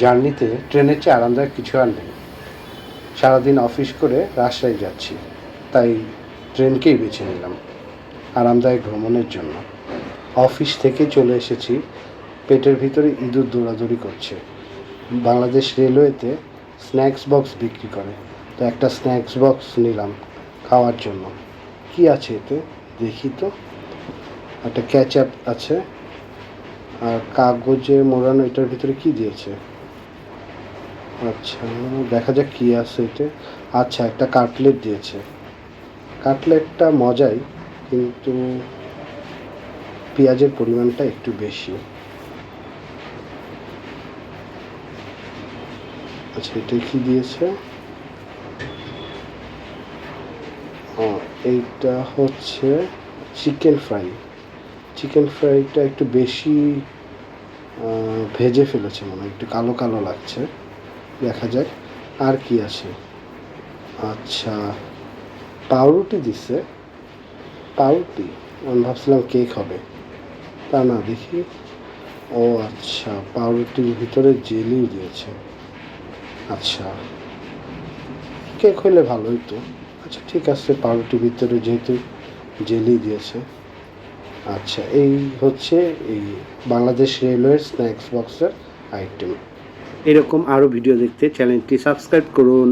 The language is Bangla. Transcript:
জার্নিতে ট্রেনের চেয়ে আরামদায়ক কিছু আর নেই। সারাদিন অফিস করে রাজশাহী যাচ্ছি, তাই ট্রেনকেই বেছে নিলাম আরামদায়ক ভ্রমণের জন্য। অফিস থেকে চলে এসেছি, পেটের ভিতরে ইঁদুর দৌড়াদৌড়ি করছে। বাংলাদেশ রেলওয়েতে স্ন্যাক্স বক্স বিক্রি করে, তো একটা স্ন্যাক্স বক্স নিলাম খাওয়ার জন্য। কি আছে এতে? দেখি তো। একটা ক্যাচআপ আছে, আর কাগজে মোড়ানো এটার ভিতরে কি দিয়েছে? আচ্ছা দেখা যাক কি আছে এতে। আচ্ছা একটা কাটলেট দিয়েছে। কাটলেটটা মজাই, কিন্তু পেঁয়াজের পরিমাণটা একটু বেশি। আচ্ছা এটা কি দিয়েছে? এইটা হচ্ছে চিকেন ফ্রাই। চিকেন ফ্রাইটা একটু বেশি ভেজে ফেলেছে মনে হয়, একটু কালো কালো লাগছে। দেখা যাক আর কি আছে আচ্ছা পাউরুটি দিছে। পাউরুটি? আমি ভাবছিলাম কেক হবে। তা না, দেখি। ও আচ্ছা পাউরুটির ভিতরে জেলিও দিয়েছে। আচ্ছা কেক হইলে ভালোই তো। আচ্ছা ঠিক আছে, পাউরুটির ভিতরে যেহেতু জেলি দিয়েছে। আচ্ছা এই হচ্ছে এই বাংলাদেশ রেলওয়ের স্ন্যাক্স বক্সের আইটেম এরকম আরও ভিডিও দেখতে। চ্যানেলটি সাবস্ক্রাইব করুন।